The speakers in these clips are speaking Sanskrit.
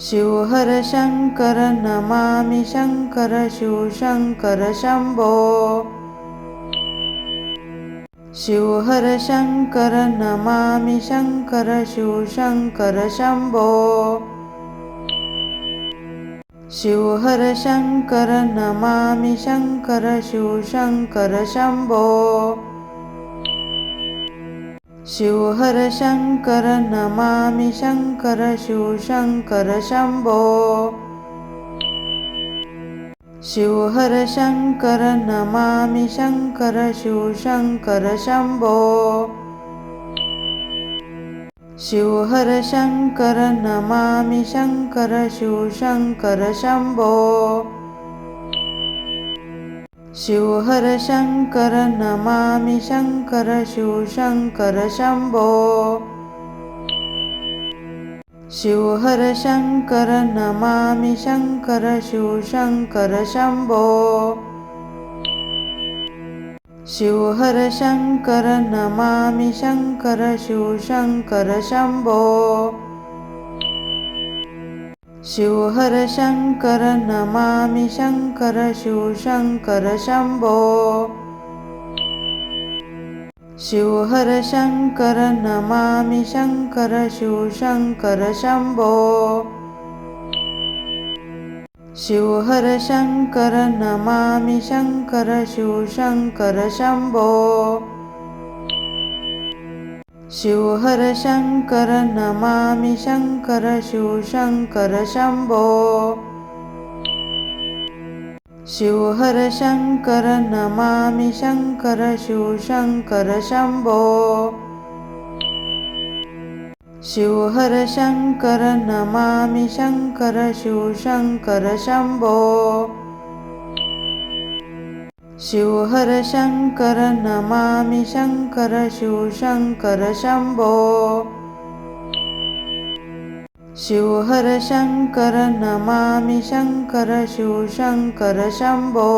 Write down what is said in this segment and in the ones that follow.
शिवहर शङ्कर नमामि शङ्कर शिवशङ्कर शम्भो शिवहर शङ्कर नमामि शङ्कर शिवशङ्कर शम्भो शिवहर शङ्कर नमामि शङ्कर शिवशङ्कर शम्भो शिवहर शङ्कर नमामि शङ्कर शिवशङ्कर शम्भो शिवहर शङ्कर नमामि शङ्कर शिवशङ्कर शम्भो शिवहर शङ्कर नमामि शङ्कर शिवशङ्कर शम्भो शिवहर शङ्कर नमामि शङ्कर शिवशङ्कर शम्भो शिवहर शङ्कर नमामि शङ्कर शिवशङ्कर शम्भो शिवहर शङ्कर नमामि शङ्कर शिवशङ्कर शम्भो शिवहर शङ्कर नमामि शङ्कर शिवशङ्कर शम्भो शिवहर शङ्कर नमामि शङ्कर शिवशङ्कर शम्भो शिवहर शङ्कर नमामि शङ्कर शिवशङ्कर शम्भो शिवहर शङ्कर नमामि शङ्कर शिवशङ्कर शम्भो शिवहर शङ्कर नमामि शङ्कर शिवशङ्कर शम्भो शिवहर शङ्कर नमामि शङ्कर शिवशङ्कर शम्भो शिवहर शङ्कर नमामि शङ्कर शिवशङ्कर शम्भो शिवहर शङ्कर नमामि शङ्कर शिवशङ्कर शम्भो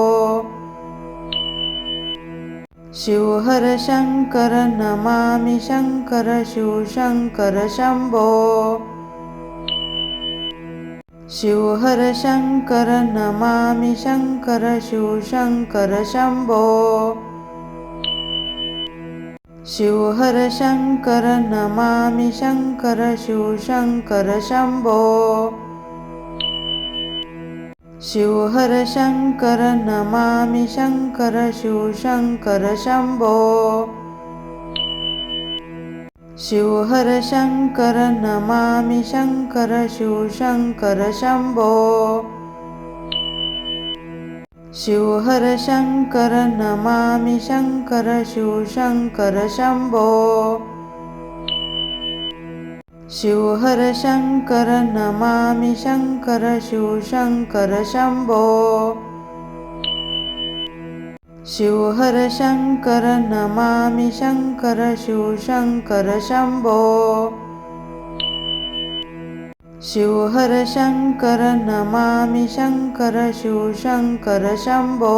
शिवहर शङ्कर नमामि शङ्कर शिवशङ्कर शम्भो शिवहर शङ्कर नमामि शङ्कर शिवशङ्कर शम्भो शिवहर शङ्कर नमामि शङ्कर शिवशङ्कर शम्भो शिवहर शङ्कर नमामि शङ्कर शिवशङ्कर शम्भो शिवहर शङ्कर नमामि शङ्कर शिवशङ्कर शम्भो शिवहर शङ्कर नमामि शङ्कर शिवशङ्कर शम्भो शिवहर शङ्कर नमामि शङ्कर शिवशङ्कर शम्भो शिवहर शङ्कर नमामि शङ्कर शिवशङ्कर शम्भो शिवहर शङ्कर नमामि शङ्कर शिवशङ्कर शम्भो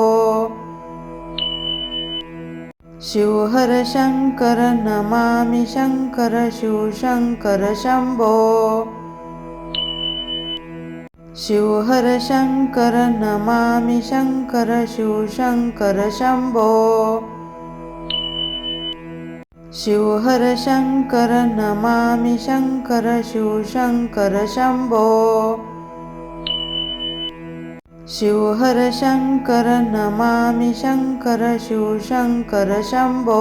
शिवहर शङ्कर नमामि शङ्कर शिवशङ्कर शम्भो शिवहर शङ्कर नमामि शङ्कर शिवशङ्कर शम्भो शिवहर शङ्कर नमामि शङ्कर शिवशङ्कर शम्भो 'शिवहर शङ्कर नमामि शङ्कर शिवशङ्कर शम्भो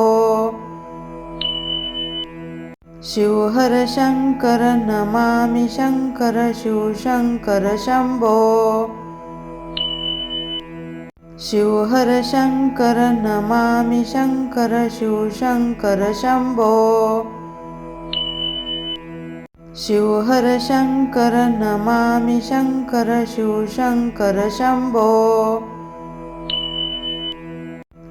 'शिवहर शङ्कर नमामि शङ्कर शिवशङ्कर शम्भो 'शिवहर शङ्कर नमामि शङ्कर शिवशङ्कर शम्भो शिवहर शङ्कर नमामि शङ्कर शिवशङ्कर शम्भो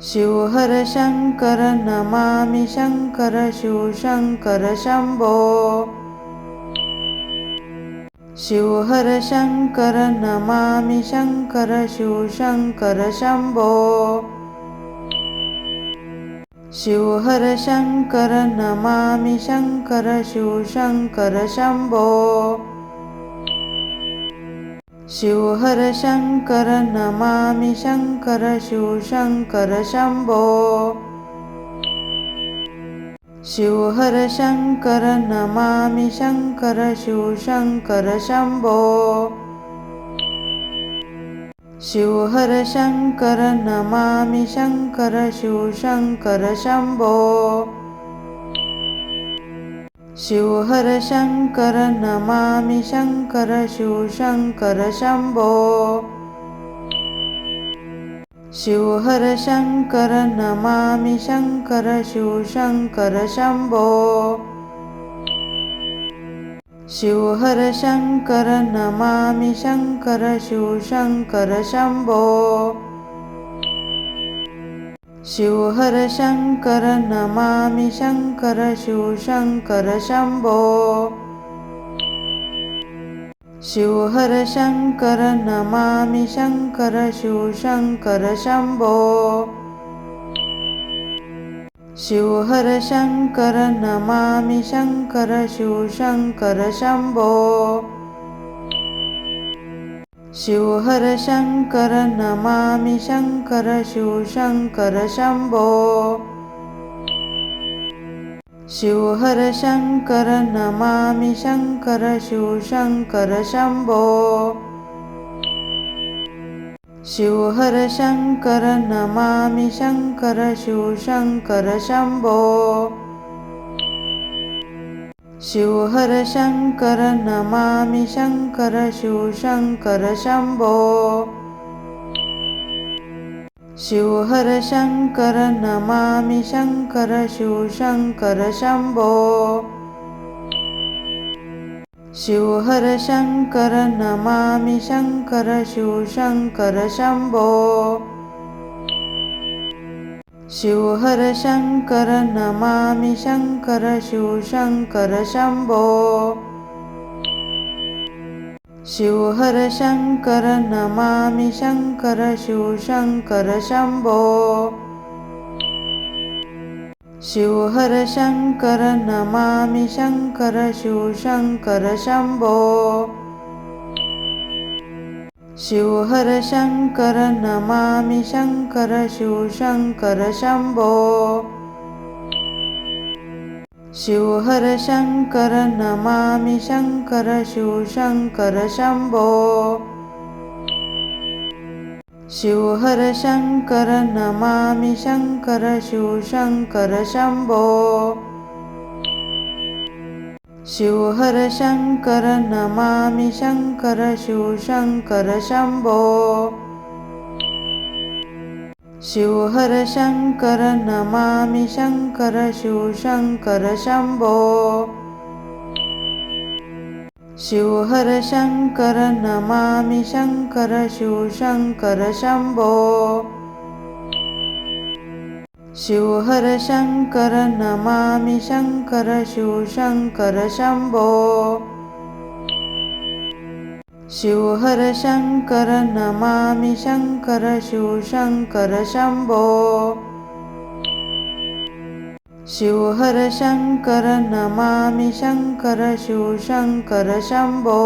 शिवहर शङ्कर नमामि शङ्कर शिवशङ्कर शम्भो शिवहर शङ्कर नमामि शङ्कर शिवशङ्कर शम्भो शिवहर शङ्कर नमामि शङ्कर शिवशङ्कर शम्भो शिवहर शङ्कर नमामि शङ्कर शिवशङ्कर शम्भो शिवहर शङ्कर नमामि शङ्कर शिवशङ्कर शम्भो शिवहर शङ्कर नमामि शङ्कर शिवशङ्कर शम्भो शिवहर शङ्कर नमामि शङ्कर शिवशङ्कर शम्भो शिवहर शङ्कर नमामि शङ्कर शिवशङ्कर शम्भो शिवहर शङ्कर नमामि शङ्कर शिवशङ्कर शम्भो शिवहर शङ्कर नमामि शङ्कर शिवशङ्कर शम्भो शिवहर शङ्कर नमामि शङ्कर शिवशङ्कर शम्भो शिवहर शङ्कर नमामि शङ्कर शिवशङ्कर शम्भो शिवहर शङ्कर नमामि शङ्कर शिवशङ्कर शम्भो शिवहर शङ्कर नमामि शङ्कर शिवशङ्कर शम्भो शिवहर शङ्कर नमामि शङ्कर शिवशङ्कर शम्भो शिवहर शङ्कर नमामि शङ्कर शिवशङ्कर शम्भो। शिवहर शङ्कर नमामि शङ्कर शिवशङ्कर शम्भो। शिवहर शङ्कर नमामि शङ्कर शिवशङ्कर शम्भो। शिवहर शङ्कर नमामि शङ्कर शिवशङ्कर शम्भो शिवहर शङ्कर नमामि शङ्कर शिवशङ्कर शम्भो शिवहर शङ्कर नमामि शङ्कर शिवशङ्कर शम्भो शिवहर शङ्कर नमामि शङ्कर शिवशङ्कर शम्भो शिवहर शङ्कर नमामि शङ्कर शिवशङ्कर शम्भो शिवहर शङ्कर नमामि शङ्कर शिवशङ्कर शम्भो शिवहर शङ्कर नमामि शङ्कर शिवशङ्कर शम्भो शिवहर शङ्कर नमामि शङ्कर शिवशङ्कर शम्भो शिवहर शङ्कर नमामि शङ्कर शिवशङ्कर शम्भो शिवहर शङ्कर नमामि शङ्कर शिवशङ्कर शम्भो शिवहर शङ्कर नमामि शङ्कर शिवशङ्कर शम्भो शिवहर शङ्कर नमामि शङ्कर शिवशङ्कर शम्भो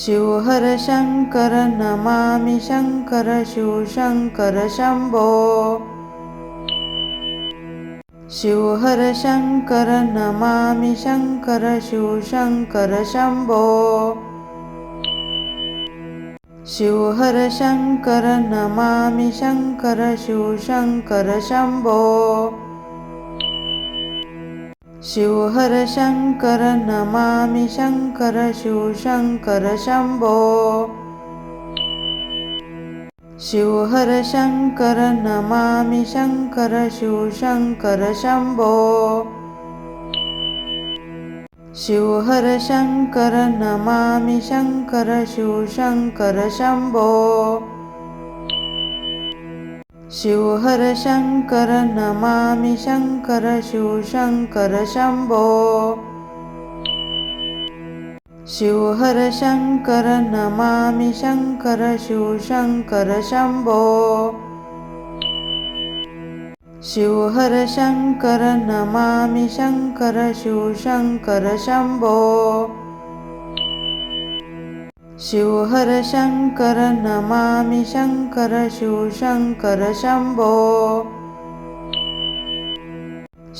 शिवहर शङ्कर नमामि शङ्कर शिवशङ्कर शम्भो शिवहर शङ्कर नमामि शङ्कर शिवशङ्कर शम्भो शिवहर शङ्कर नमामि शङ्कर शिवशङ्कर शम्भो शिवहर शङ्कर नमामि शङ्कर शिवशङ्कर शम्भो शिवहर शङ्कर नमामि शङ्कर शिवशङ्कर शम्भो शिवहर शङ्कर नमामि शङ्कर शिवशङ्कर शम्भो शिवहर शङ्कर नमामि शङ्कर शिवशङ्कर शम्भो शिवहर शङ्कर नमामि शङ्कर शिवशङ्कर शम्भो शिवहर शङ्कर नमामि शङ्कर शिवशङ्कर शम्भो शिवहर शङ्कर नमामि शङ्कर शिवशङ्कर शम्भो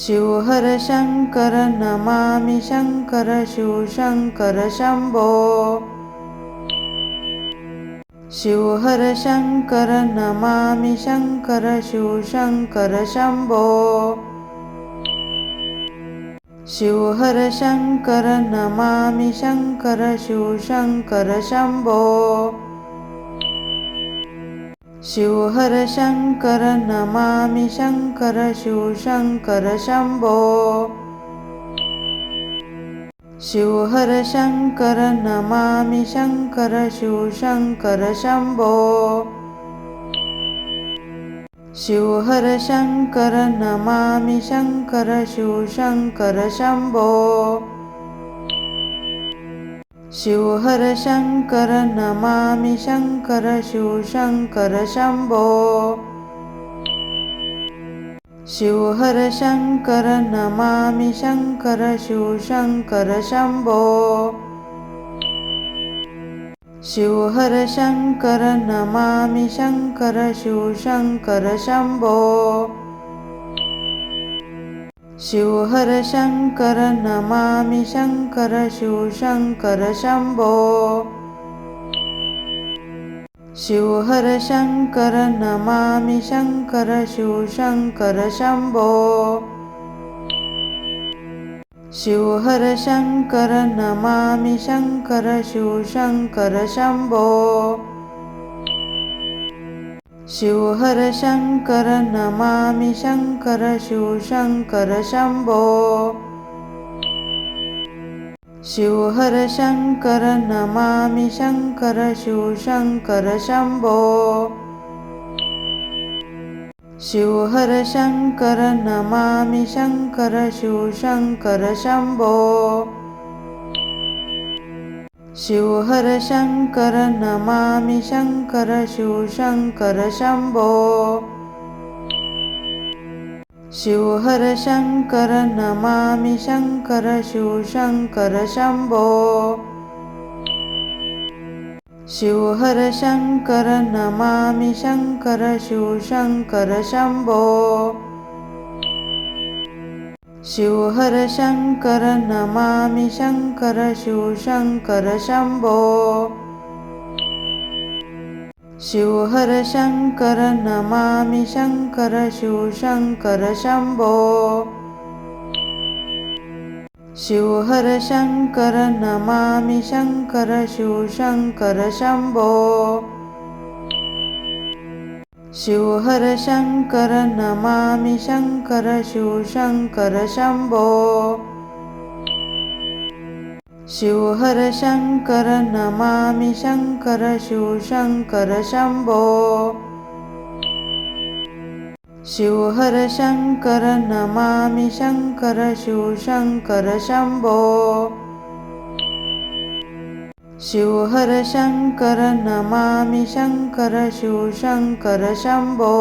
शिवहर शङ्कर नमामि शङ्कर शिवशङ्कर शम्भो शिवहर शङ्कर नमामि शङ्कर शिवशङ्कर शम्भो शिवहर शङ्कर नमामि शङ्कर शिवशङ्कर शम्भो शिवहर शङ्कर नमामि शङ्कर शिवशङ्कर शम्भो शिवहर शङ्कर नमामि शङ्कर शिवशङ्कर शम्भो शिवहर शङ्कर नमामि शङ्कर शिवशङ्कर शम्भो शिवहर शङ्कर नमामि शङ्कर शिवशङ्कर शम्भो शिवहर शङ्कर नमामि शङ्कर शिवशङ्कर शम्भो शिवहर शङ्कर नमामि शङ्कर शिवशङ्कर शम्भो शिवहर शङ्कर नमामि शङ्कर शिवशङ्कर शम्भो शिवहर शङ्कर नमामि शङ्कर शिवशङ्कर शम्भो शिवहर शङ्कर नमामि शङ्कर शिवशङ्कर शम्भो। शिवहर शङ्कर नमामि शङ्कर शिवशङ्कर शम्भो। शिवहर शङ्कर नमामि शङ्कर शिवशङ्कर शम्भो शिवहर शङ्कर नमामि शङ्कर शिवशङ्कर शम्भो शिवहर शङ्कर नमामि शङ्कर शिवशङ्कर शम्भो शिवहर शङ्कर नमामि शङ्कर शिवशङ्कर शम्भो शिवहर शङ्कर नमामि शङ्कर शिवशङ्कर शम्भो शिवहर शङ्कर नमामि शङ्कर शिवशङ्कर शम्भो शिवहर शङ्कर नमामि शङ्कर शिवशङ्कर शम्भो शिवहर शङ्कर नमामि शङ्कर शिवशङ्कर शम्भो शिवहर शङ्कर नमामि शङ्कर शिवशङ्कर शम्भो शिवहर शङ्कर नमामि शङ्कर शिवशङ्कर शम्भो शिवहर शङ्कर नमामि, 米 शङ्कर शिवशङ्कर शम्भो शिवहर शङ्कर नमामि शङ्कर शिवशङ्कर शम्भो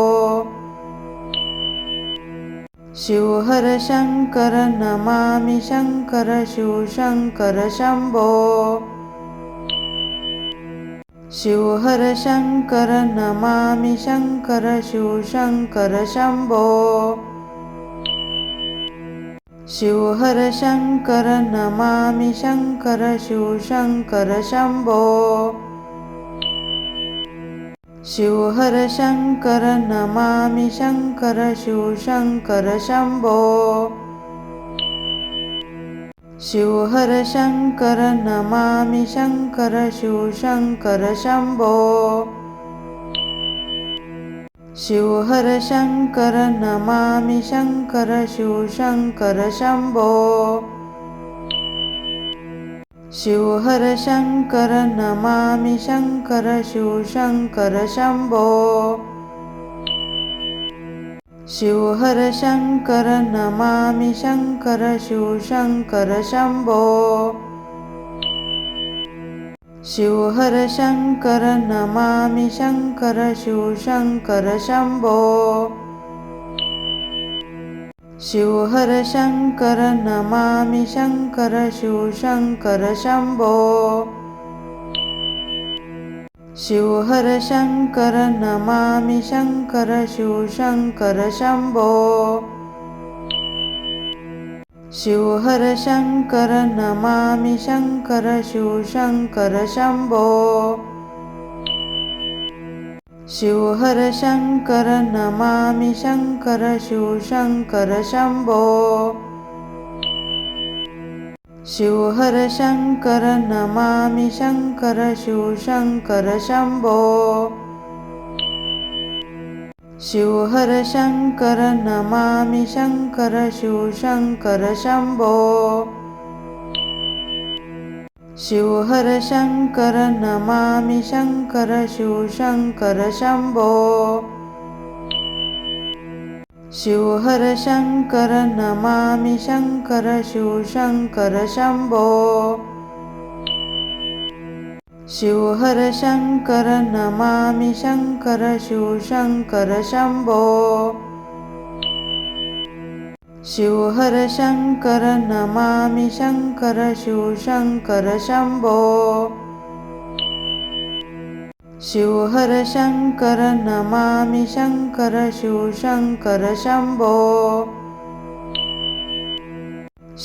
शिवहर शङ्कर नमामि शङ्कर शिवशङ्कर शम्भो शिवहर शङ्कर नमामि शङ्कर शिवशङ्कर शम्भो शिवहर शङ्कर नमामि शङ्कर शिवशङ्कर शम्भो शिवहर शङ्कर नमामि शङ्कर शिवशङ्कर शम्भो शिवहर शङ्कर नमामि शङ्कर शिवशङ्कर शम्भो शिवहर शङ्कर नमामि शङ्कर शिवशङ्कर शम्भो शिवहर शङ्कर नमामि शङ्कर शिवशङ्कर शम्भो शिवहर शङ्कर नमामि शङ्कर शिवशङ्कर शम्भो शिवहर शङ्कर नमामि शङ्कर शिवशङ्कर शम्भो शिवहर शङ्कर नमामि शङ्कर शिवशङ्कर शम्भो शिवहर शङ्कर नमामि शङ्कर शिवशङ्कर शम्भो शिवहर शङ्कर नमामि शङ्कर शिवशङ्कर शम्भो शिवहर शङ्कर नमामि शङ्कर शिवशङ्कर शम्भो शिवहर शङ्कर नमामि शङ्कर शिवशङ्कर शम्भो शिवहर शङ्कर नमामि शङ्कर शिवशङ्कर शम्भो शिवहर शङ्कर नमामि शङ्कर शिवशङ्कर शम्भो शिवहर शङ्कर नमामि शङ्कर शिवशङ्कर शम्भो शिवहर शङ्कर नमामि शङ्कर शिवशङ्कर शम्भो शिवहर शङ्कर नमामि शङ्कर शिवशङ्कर शम्भो शिवहर शङ्कर नमामि शङ्कर शिवशङ्कर शम्भो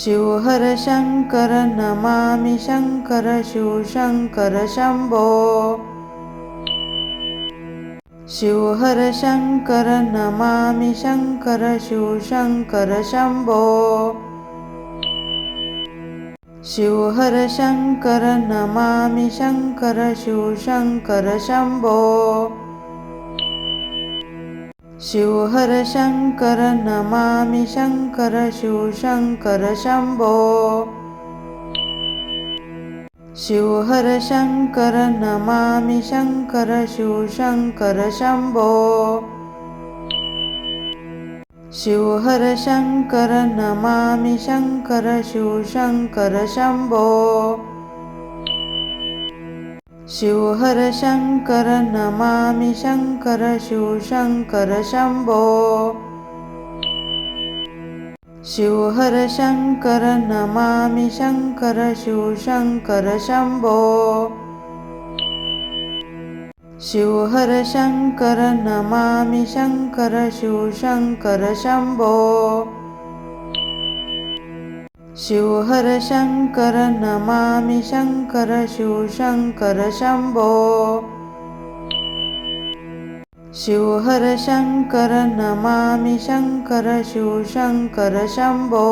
शिवहर शङ्कर नमामि शङ्कर शिवशङ्कर शम्भो शिवहर शङ्कर नमामि शङ्कर शिवशङ्कर शम्भो शिवहर शङ्कर नमामि शङ्कर शिवशङ्कर शम्भो शिवहर शङ्कर नमामि शङ्कर शिवशङ्कर शम्भो शिवहर शङ्कर नमामि शङ्कर शिवशङ्कर शम्भो शिवहर शङ्कर नमामि शङ्कर शिवशङ्कर शम्भो शिवहर शङ्कर नमामि शङ्कर शिवशङ्कर शम्भो शिवहर शङ्कर नमामि शङ्कर शिवशङ्कर शम्भो शिवहर शङ्कर नमामि शङ्कर शिवशङ्कर शम्भो शिवहर शङ्कर नमामि शङ्कर शिवशङ्कर शम्भो शिवहर शङ्कर नमामि शङ्कर शिवशङ्कर शम्भो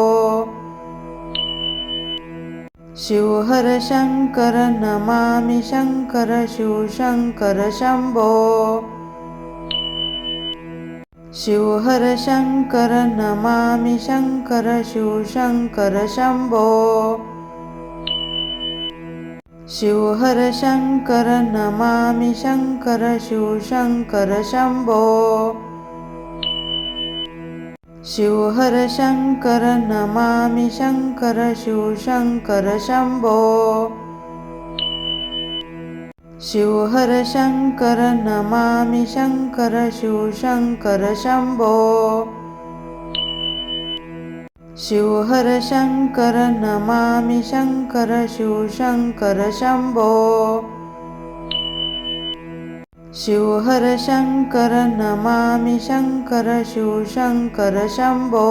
शिवहर शङ्कर नमामि शङ्कर शिवशङ्कर शम्भो शिवहर शङ्कर नमामि शङ्कर शिवशङ्कर शम्भो शिवहर शङ्कर नमामि शङ्कर शिवशङ्कर शम्भो शिवहर शङ्कर नमामि शङ्कर शिवशङ्कर शम्भो। शिवहर शङ्कर नमामि शङ्कर शिवशङ्कर शम्भो। शिवहर शङ्कर नमामि शङ्कर शिवशङ्कर शम्भो शिवहर शङ्कर नमामि शङ्कर शिवशङ्कर शम्भो